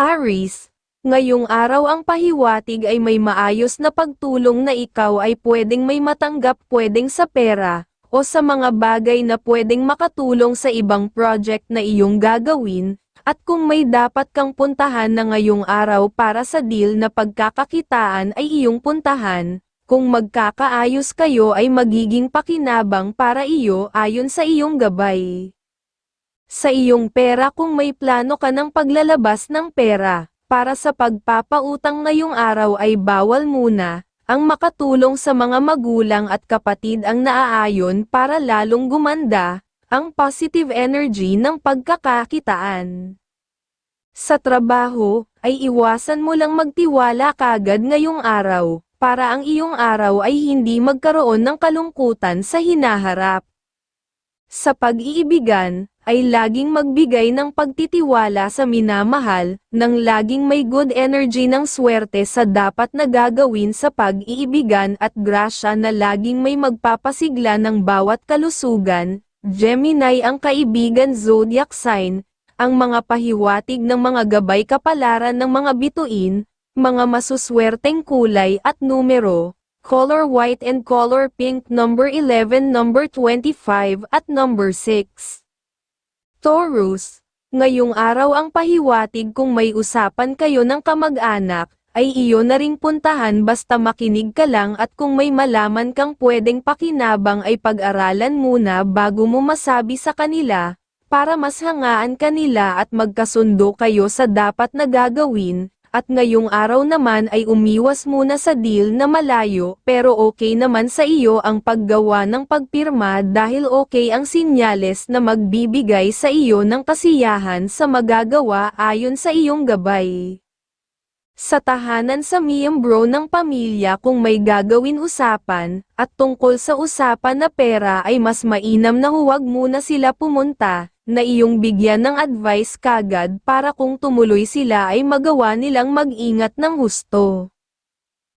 Aris, ngayong araw ang pahiwatig ay may maayos na pagtulong na ikaw ay pwedeng may matanggap pwedeng sa pera, o sa mga bagay na pwedeng makatulong sa ibang project na iyong gagawin, at kung may dapat kang puntahan na ngayong araw para sa deal na pagkakakitaan ay iyong puntahan, kung magkakaayos kayo ay magiging pakinabang para iyo ayon sa iyong gabay. Sa iyong pera kung may plano ka ng paglalabas ng pera, para sa pagpapautang ngayong araw ay bawal muna, ang makatulong sa mga magulang at kapatid ang naaayon para lalong gumanda, ang positive energy ng pagkakakitaan. Sa trabaho, ay iwasan mo lang magtiwala kagad ngayong araw, para ang iyong araw ay hindi magkaroon ng kalungkutan sa hinaharap. Sa pag-iibigan, ay laging magbigay ng pagtitiwala sa minamahal, nang laging may good energy ng swerte sa dapat na gagawin sa pag-iibigan at grasya na laging may magpapasigla ng bawat kalusugan. Gemini ang kaibigan zodiac sign, ang mga pahiwatig ng mga gabay kapalaran ng mga bituin, mga masuswerteng kulay at numero, color white and color pink number 11 number 25 at number 6. Taurus, ngayong araw ang pahiwatig kung may usapan kayo ng kamag-anak, ay iyo na ring puntahan basta makinig ka lang at kung may malaman kang pwedeng pakinabang ay pag-aralan muna bago mo masabi sa kanila, para mas hangaan kanila at magkasundo kayo sa dapat na gagawin, at ngayong araw naman ay umiwas muna sa deal na malayo pero okay naman sa iyo ang paggawa ng pagpirma dahil okay ang sinyales na magbibigay sa iyo ng kasiyahan sa magagawa ayon sa iyong gabay. Sa tahanan sa miyembro ng pamilya kung may gagawin usapan, at tungkol sa usapan na pera ay mas mainam na huwag muna sila pumunta, na iyong bigyan ng advice kagad para kung tumuloy sila ay magawa nilang mag-ingat ng husto.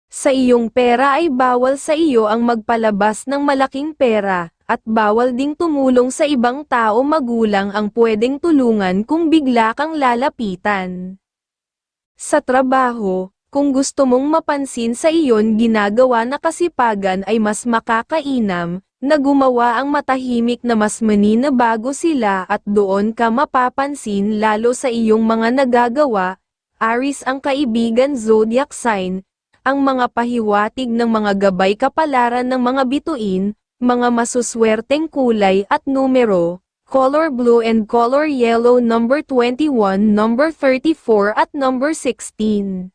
Sa iyong pera ay bawal sa iyo ang magpalabas ng malaking pera, at bawal ding tumulong sa ibang tao magulang ang pwedeng tulungan kung bigla kang lalapitan. Sa trabaho, kung gusto mong mapansin sa iyon ginagawa na kasipagan ay mas makakainam, na gumawa ang matahimik na mas manina bago sila at doon ka mapapansin lalo sa iyong mga nagagawa, Aris ang kaibigan zodiac sign, ang mga pahiwatig ng mga gabay kapalaran ng mga bituin, mga masuswerteng kulay at numero, color blue and color yellow number 21, number 34 at number 16.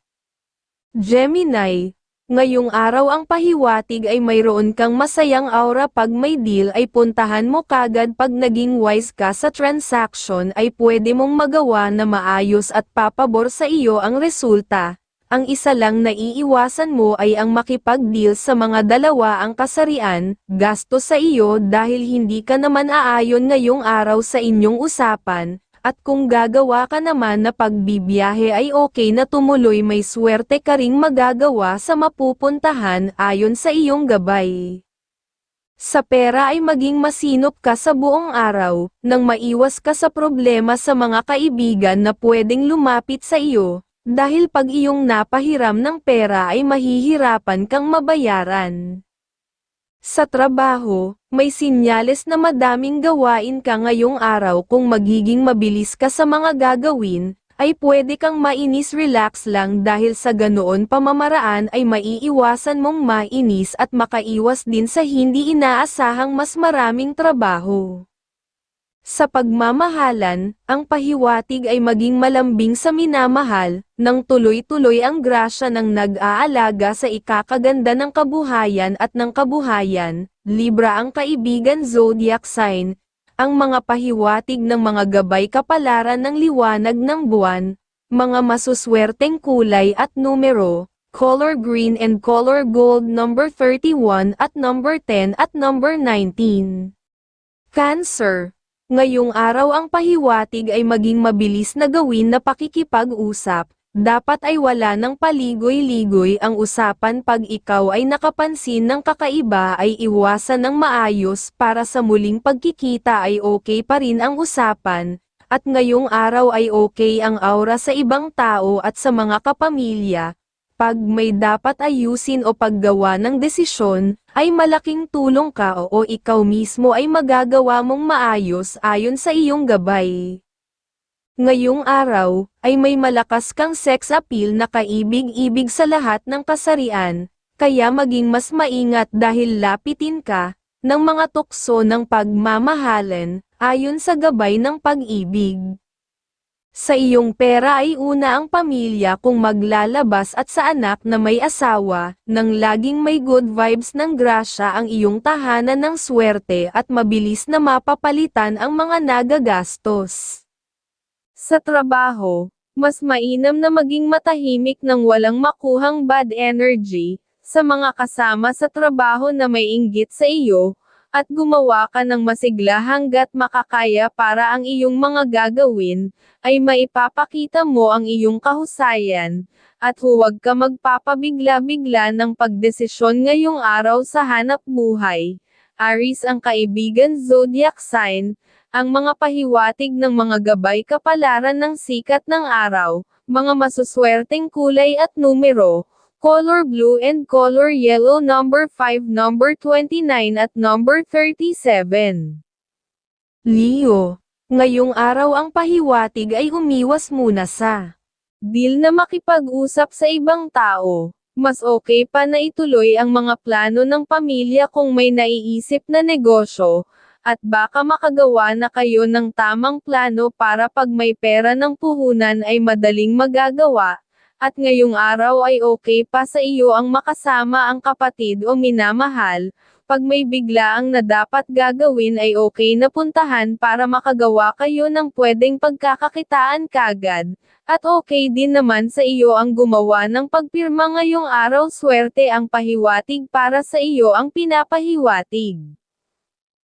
Gemini, ngayong araw ang pahiwatig ay mayroon kang masayang aura pag may deal ay puntahan mo kagad pag naging wise ka sa transaction ay pwede mong magawa na maayos at papabor sa iyo ang resulta. Ang isa lang na iiwasan mo ay ang makipag-deal sa mga dalawa ang kasarian, gasto sa iyo dahil hindi ka naman aayon ngayong araw sa inyong usapan, at kung gagawa ka naman na pagbibiyahe ay okay na tumuloy may swerte ka ring magagawa sa mapupuntahan ayon sa iyong gabay. Sa pera ay maging masinop ka sa buong araw, nang maiwas ka sa problema sa mga kaibigan na pwedeng lumapit sa iyo, dahil pag iyong napahiram ng pera ay mahihirapan kang mabayaran. Sa trabaho, may sinyales na madaming gawain ka ngayong araw kung magiging mabilis ka sa mga gagawin, ay pwede kang mainis relax lang dahil sa ganoon pamamaraan ay maiiwasan mong mainis at makaiwas din sa hindi inaasahang mas maraming trabaho. Sa pagmamahalan, ang pahiwatig ay maging malambing sa minamahal, nang tuloy-tuloy ang grasya ng nag-aalaga sa ikakaganda ng kabuhayan at ng kabuhayan, Libra ang kaibigan zodiac sign, ang mga pahiwatig ng mga gabay kapalaran ng liwanag ng buwan, mga masuswerteng kulay at numero, color green and color gold number 31 at number 10 at number 19. Cancer Ngayong araw ang pahiwatig ay maging mabilis na gawin na pakikipag-usap, dapat ay wala ng paligoy-ligoy ang usapan pag ikaw ay nakapansin ng kakaiba ay iwasan ng maayos para sa muling pagkikita ay okay pa rin ang usapan, at ngayong araw ay okay ang aura sa ibang tao at sa mga kapamilya. Pag may dapat ayusin o paggawa ng desisyon, ay malaking tulong ka o ikaw mismo ay magagawa mong maayos ayon sa iyong gabay. Ngayong araw, ay may malakas kang sex appeal na kaibig-ibig sa lahat ng kasarian, kaya maging mas maingat dahil lapitin ka, ng mga tukso ng pagmamahalan, ayon sa gabay ng pag-ibig. Sa iyong pera ay una ang pamilya kung maglalabas at sa anak na may asawa, nang laging may good vibes ng grasya ang iyong tahanan ng swerte at mabilis na mapapalitan ang mga nagagastos. Sa trabaho, mas mainam na maging matahimik nang walang makuhang bad energy, sa mga kasama sa trabaho na may inggit sa iyo, at gumawa ka ng masigla hanggat makakaya para ang iyong mga gagawin, ay maipapakita mo ang iyong kahusayan, at huwag ka magpapabigla-bigla ng pagdesisyon ngayong araw sa hanap buhay. Aris ang kaibigan zodiac sign, ang mga pahiwatig ng mga gabay kapalaran ng sikat ng araw, mga masuswerteng kulay at numero, color blue and color yellow number 5 number 29 at number 37. Leo, ngayong araw ang pahiwatig ay umiwas muna sa deal na makipag-usap sa ibang tao. Mas okay pa na ituloy ang mga plano ng pamilya kung may naiisip na negosyo, at baka makagawa na kayo ng tamang plano para pag may pera ng puhunan ay madaling magagawa, at ngayong araw ay okay pa sa iyo ang makasama ang kapatid o minamahal, pag may biglaang na dapat gagawin ay okay na puntahan para makagawa kayo ng pwedeng pagkakakitaan kagad, at okay din naman sa iyo ang gumawa ng pagpirma ngayong araw. Swerte ang pahiwatig para sa iyo ang pinapahiwatig.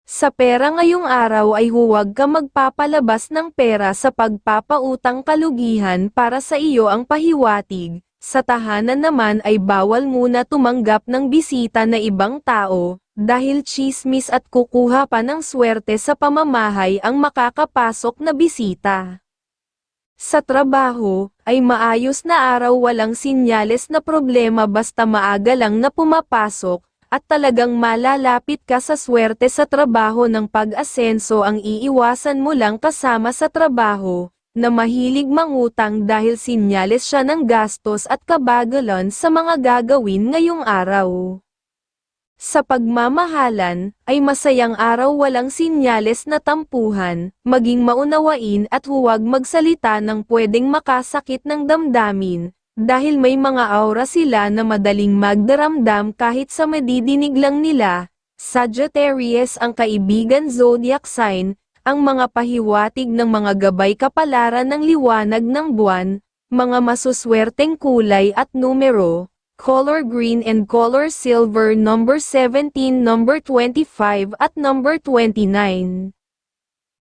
Sa pera ngayong araw ay huwag ka magpapalabas ng pera sa pagpapautang kalugihan para sa iyo ang pahiwatig. Sa tahanan naman ay bawal muna tumanggap ng bisita na ibang tao, dahil chismis at kukuha pa ng swerte sa pamamahay ang makakapasok na bisita. Sa trabaho, ay maayos na araw walang sinyales na problema basta maaga lang na pumapasok, at talagang malalapit ka sa swerte sa trabaho ng pag-asenso ang iiwasan mo lang kasama sa trabaho, na mahilig mangutang dahil sinyales siya ng gastos at kabagalan sa mga gagawin ngayong araw. Sa pagmamahalan, ay masayang araw walang sinyales na tampuhan, maging maunawain at huwag magsalita ng pwedeng makasakit ng damdamin, dahil may mga aura sila na madaling magdaramdam kahit sa madidinig lang nila. Sagittarius ang kaibigan zodiac sign, ang mga pahiwatig ng mga gabay kapalaran ng liwanag ng buwan, mga masuswerteng kulay at numero, color green and color silver number 17 number 25 at number 29.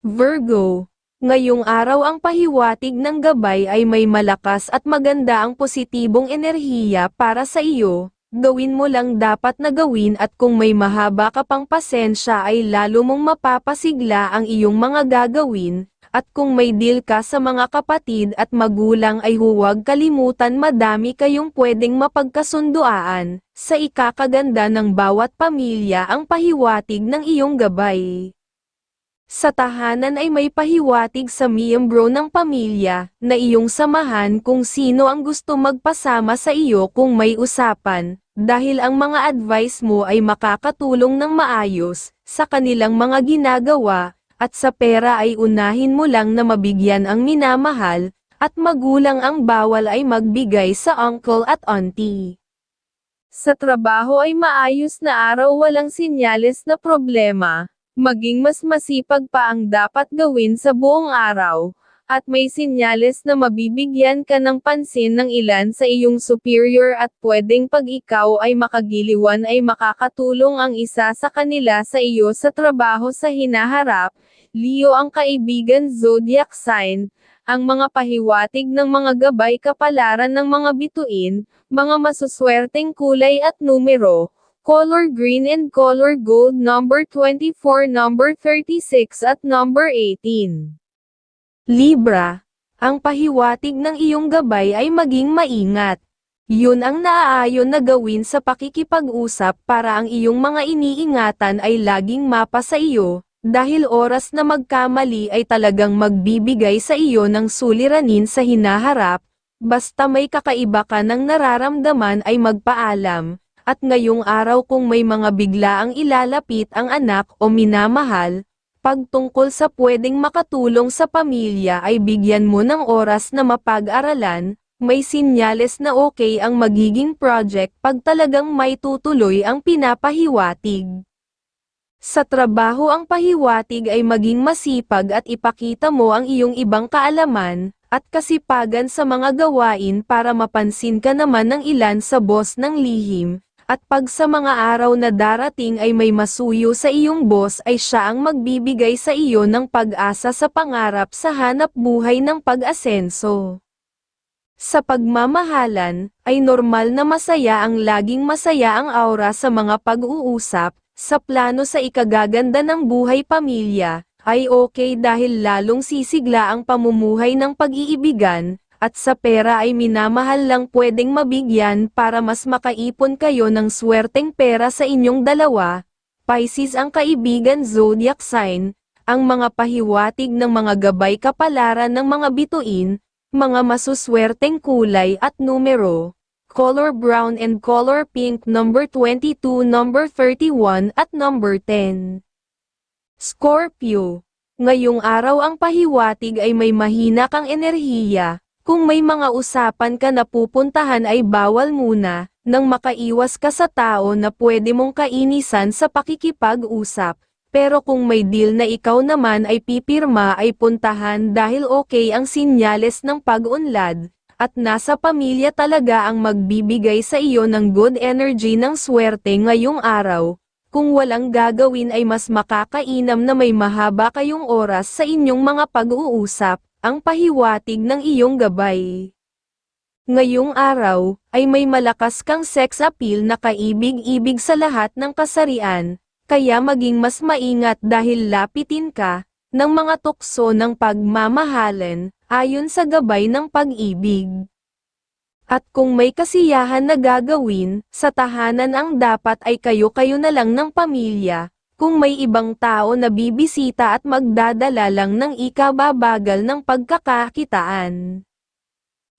Virgo, ngayong araw ang pahiwatig ng gabay ay may malakas at maganda ang positibong enerhiya para sa iyo, gawin mo lang dapat na gawin at kung may mahaba ka pang pasensya ay lalo mong mapapasigla ang iyong mga gagawin, at kung may deal ka sa mga kapatid at magulang ay huwag kalimutan madami kayong pwedeng mapagkasunduaan, sa ikakaganda ng bawat pamilya ang pahiwatig ng iyong gabay. Sa tahanan ay may pahiwatig sa miyembro ng pamilya, na iyong samahan kung sino ang gusto magpasama sa iyo kung may usapan, dahil ang mga advice mo ay makakatulong ng maayos, sa kanilang mga ginagawa, at sa pera ay unahin mo lang na mabigyan ang minamahal, at magulang ang bawal ay magbigay sa uncle at auntie. Sa trabaho ay maayos na araw walang sinyales na problema, maging mas masipag pa ang dapat gawin sa buong araw, at may sinyales na mabibigyan ka ng pansin ng ilan sa iyong superior at pwedeng pag ikaw ay makagiliwan ay makakatulong ang isa sa kanila sa iyo sa trabaho sa hinaharap, Leo ang kaibigan zodiac sign, ang mga pahiwatig ng mga gabay kapalaran ng mga bituin, mga masuswerteng kulay at numero, color green and color gold number 24 number 36 at number 18. Libra, ang pahiwatig ng iyong gabay ay maging maingat. Yun ang naaayon na gawin sa pakikipag-usap para ang iyong mga iniingatan ay laging mapa sa iyo, dahil oras na magkamali ay talagang magbibigay sa iyo ng suliranin sa hinaharap, basta may kakaiba ka ng nararamdaman ay magpaalam, at ngayong araw kung may mga biglaang ilalapit ang anak o minamahal, pagtungkol sa pwedeng makatulong sa pamilya ay bigyan mo ng oras na mapag-aralan, may sinyales na okay ang magiging project pag talagang may tutuloy ang pinapahiwatig. Sa trabaho ang pahiwatig ay maging masipag at ipakita mo ang iyong ibang kaalaman, at kasipagan sa mga gawain para mapansin ka naman ng ilan sa boss ng lihim, at pag sa mga araw na darating ay may masuyo sa iyong boss ay siya ang magbibigay sa iyo ng pag-asa sa pangarap sa hanap buhay ng pag-asenso. Sa pagmamahalan, ay normal na masaya ang laging masaya ang aura sa mga pag-uusap, sa plano sa ikagaganda ng buhay pamilya, ay okay dahil lalong sisigla ang pamumuhay ng pag-iibigan, at sa pera ay minamahal lang pwedeng mabigyan para mas makaipon kayo ng swerteng pera sa inyong dalawa. Pisces ang kaibigan zodiac sign, ang mga pahiwatig ng mga gabay kapalaran ng mga bituin, mga masuswerteng kulay at numero, color brown and color pink number 22, number 31 at number 10. Scorpio, ngayong araw ang pahiwatig ay may mahina kang enerhiya, kung may mga usapan ka na pupuntahan ay bawal muna, nang makaiwas ka sa tao na pwede mong kainisan sa pakikipag-usap. Pero kung may deal na ikaw naman ay pipirma ay puntahan dahil okay ang sinyales ng pag-unlad, at nasa pamilya talaga ang magbibigay sa iyo ng good energy ng swerte ngayong araw. Kung walang gagawin ay mas makakainam na may mahaba kayong oras sa inyong mga pag-uusap, ang pahiwatig ng iyong gabay. Ngayong araw, ay may malakas kang sex appeal na kaibig-ibig sa lahat ng kasarian, kaya maging mas maingat dahil lapitin ka, ng mga tukso ng pagmamahalan, ayon sa gabay ng pag-ibig. At kung may kasiyahan na gagawin, sa tahanan ang dapat ay kayo-kayo na lang ng pamilya, kung may ibang tao na bibisita at magdadala lang ng ikababagal ng pagkakakitaan.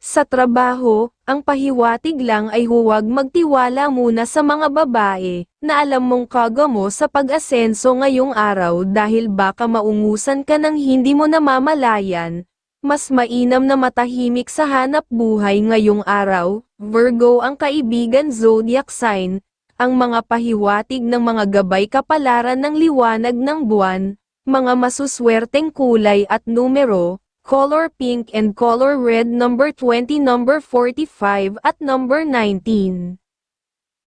Sa trabaho, ang pahiwatig lang ay huwag magtiwala muna sa mga babae, na alam mong kaga mo sa pag-asenso ngayong araw dahil baka maungusan ka ng hindi mo namamalayan. Mas mainam na matahimik sa hanap buhay ngayong araw, Virgo ang kaibigan zodiac sign, ang mga pahiwatig ng mga gabay kapalaran ng liwanag ng buwan, mga masuswerteng kulay at numero, color pink and color red number 20 number 45 at number 19.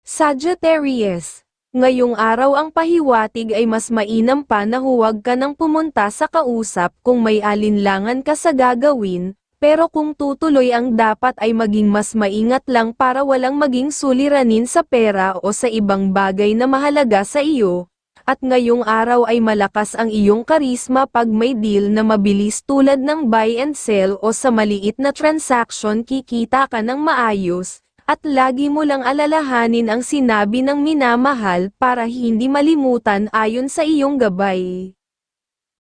Sagittarius Ngayong araw ang pahiwatig ay mas mainam pa na huwag ka nang pumunta sa kausap kung may alinlangan ka sa gagawin, pero kung tutuloy ang dapat ay maging mas maingat lang para walang maging suliranin sa pera o sa ibang bagay na mahalaga sa iyo, at ngayong araw ay malakas ang iyong karisma pag may deal na mabilis tulad ng buy and sell o sa maliit na transaction kikita ka ng maayos, at lagi mo lang alalahanin ang sinabi ng minamahal para hindi malimutan ayon sa iyong gabay.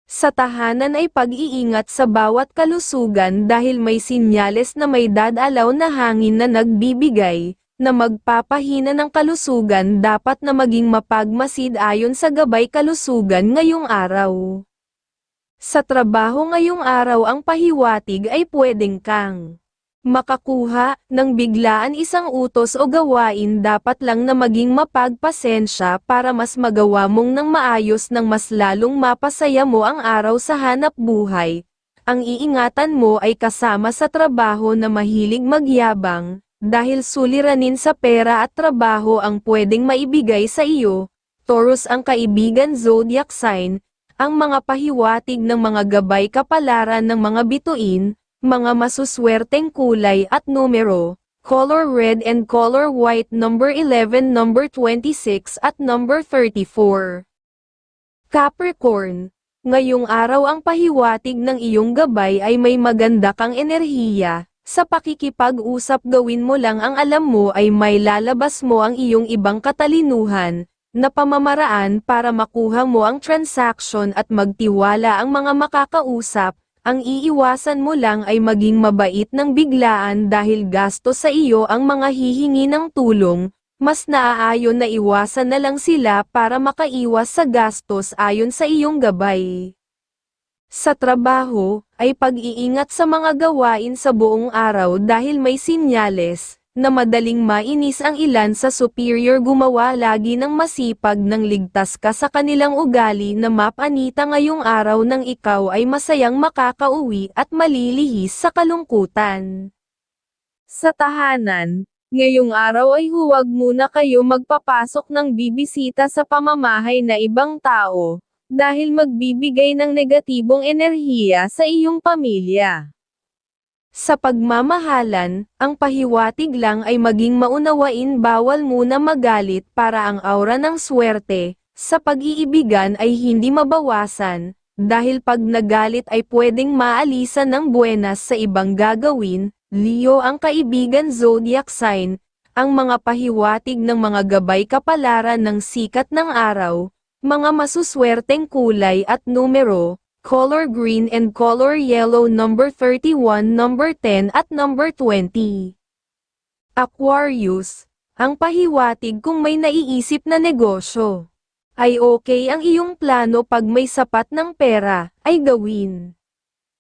Sa tahanan ay pag-iingat sa bawat kalusugan dahil may sinyales na may dadalaw na hangin na nagbibigay, na magpapahina ng kalusugan dapat na maging mapagmasid ayon sa gabay kalusugan ngayong araw. Sa trabaho ngayong araw ang pahiwatig ay pwedeng kang makakuha ng biglaan isang utos o gawain dapat lang na maging mapagpasensya para mas magawa mong ng maayos ng mas lalong mapasaya mo ang araw sa hanap buhay. Ang iingatan mo ay kasama sa trabaho na mahilig magyabang, dahil suliranin sa pera at trabaho ang pwedeng maibigay sa iyo. Taurus ang kaibigan zodiac sign, ang mga pahiwatig ng mga gabay kapalaran ng mga bituin, mga masuswerteng kulay at numero, color red and color white number 11 number 26 at number 34. Capricorn, Ngayong araw ang pahiwatig ng iyong gabay ay may maganda kang enerhiya, sa pakikipag-usap gawin mo lang ang alam mo ay may lalabas mo ang iyong ibang katalinuhan, na pamamaraan para makuha mo ang transaction at magtiwala ang mga makakausap, ang iiwasan mo lang ay maging mabait ng biglaan dahil gasto sa iyo ang mga hihingi ng tulong, mas naaayon na iwasan na lang sila para makaiwas sa gastos ayon sa iyong gabay. Sa trabaho, ay pag-iingat sa mga gawain sa buong araw dahil may sinyales, na madaling mainis ang ilan sa superior gumawa lagi ng masipag ng ligtas ka sa kanilang ugali na mapanita ngayong araw nang ikaw ay masayang makakauwi at malilihis sa kalungkutan. Sa tahanan, ngayong araw ay huwag muna kayo magpapasok ng bibisita sa pamamahay na ibang tao, dahil magbibigay ng negatibong enerhiya sa iyong pamilya. Sa pagmamahalan, ang pahiwatig lang ay maging maunawain bawal muna magalit para ang aura ng swerte, sa pag-iibigan ay hindi mabawasan, dahil pag nagalit ay pwedeng maalisan ng buenas sa ibang gagawin, Leo ang kaibigan zodiac sign, ang mga pahiwatig ng mga gabay kapalaran ng sikat ng araw, mga masuswerteng kulay at numero, color green and color yellow number 31, number 10 at number 20. Aquarius, ang pahiwatig kung may naiisip na negosyo. Ay okay ang iyong plano pag may sapat ng pera, ay gawin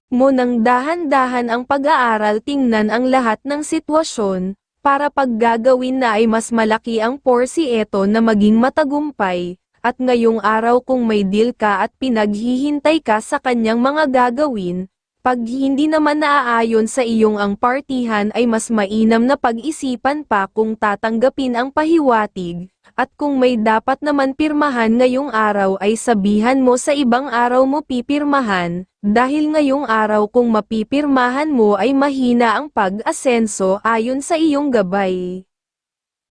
mo nang dahan-dahan ang pag-aaral tingnan ang lahat ng sitwasyon, para pag gagawin na ay mas malaki ang porsieto na maging matagumpay, at ngayong araw kung may deal ka at pinaghihintay ka sa kanyang mga gagawin, pag hindi naman naaayon sa iyong ang partihan ay mas mainam na pag-isipan pa kung tatanggapin ang pahiwatig, at kung may dapat naman pirmahan ngayong araw ay sabihan mo sa ibang araw mo pipirmahan, dahil ngayong araw kung mapipirmahan mo ay mahina ang pag-asenso ayon sa iyong gabay.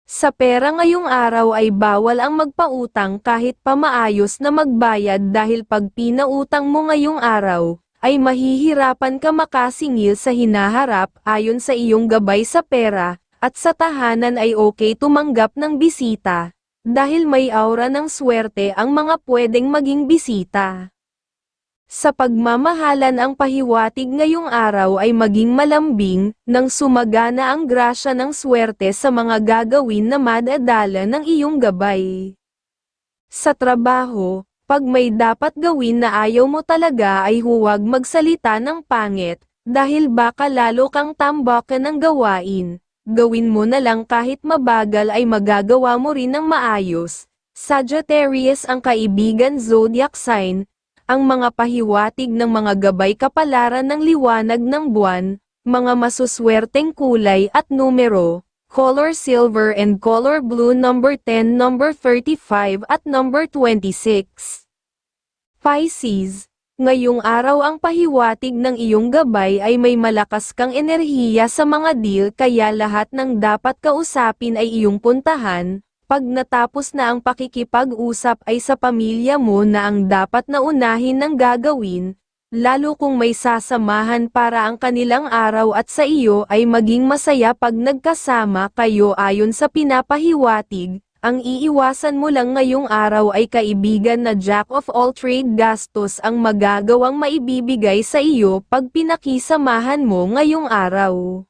Sa pera ngayong araw ay bawal ang magpautang kahit pa maayos na magbayad dahil pag pinautang mo ngayong araw, ay mahihirapan ka makasingil sa hinaharap ayon sa iyong gabay sa pera, at sa tahanan ay okay tumanggap ng bisita, dahil may aura ng swerte ang mga pwedeng maging bisita. Sa pagmamahalan ang pahiwatig ngayong araw ay maging malambing, nang sumagana ang grasya ng swerte sa mga gagawin na madadala ng iyong gabay. Sa trabaho, pag may dapat gawin na ayaw mo talaga ay huwag magsalita ng pangit, dahil baka lalo kang tambakan ng gawain, gawin mo na lang kahit mabagal ay magagawa mo rin ng maayos. Sagittarius ang kaibigan zodiac sign, ang mga pahiwatig ng mga gabay kapalaran ng liwanag ng buwan, mga masuswerteng kulay at numero, color silver and color blue number 10, number 35 at number 26. Pisces, ngayong araw ang pahiwatig ng iyong gabay ay may malakas kang enerhiya sa mga deal kaya lahat ng dapat kausapin ay iyong puntahan, pag natapos na ang pakikipag-usap ay sa pamilya mo na ang dapat na unahin ng gagawin, lalo kung may sasamahan para ang kanilang araw at sa iyo ay maging masaya pag nagkasama kayo ayon sa pinapahiwatig, ang iiwasan mo lang ngayong araw ay kaibigan na jack of all trade gastos ang magagawang maibibigay sa iyo pag pinakisamahan mo ngayong araw.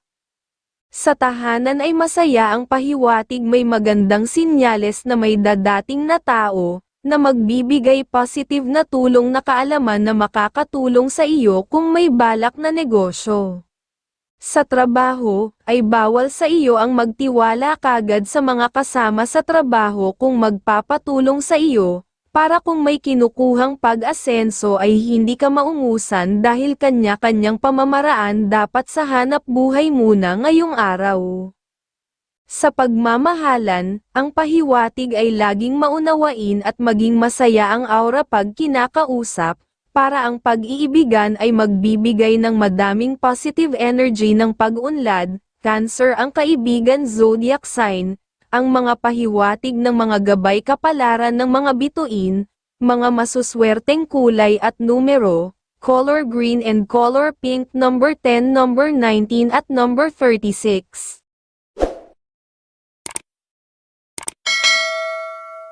Sa tahanan ay masaya ang pahiwatig may magandang sinyales na may dadating na tao, na magbibigay positive na tulong na kaalaman na makakatulong sa iyo kung may balak na negosyo. Sa trabaho, ay bawal sa iyo ang magtiwala kagad sa mga kasama sa trabaho kung magpapatulong sa iyo, para kung may kinukuhang pag-asenso ay hindi ka maungusan dahil kanya-kanyang pamamaraan dapat sa hanap buhay muna ngayong araw. Sa pagmamahalan, ang pahiwatig ay laging maunawain at maging masaya ang aura pag kinakausap, para ang pag-iibigan ay magbibigay ng madaming positive energy ng pag-unlad, Cancer ang kaibigan zodiac sign, ang mga pahiwatig ng mga gabay kapalaran ng mga bituin, Mga masuswerteng kulay at numero, color green and color pink number 10, number 19 at number 36.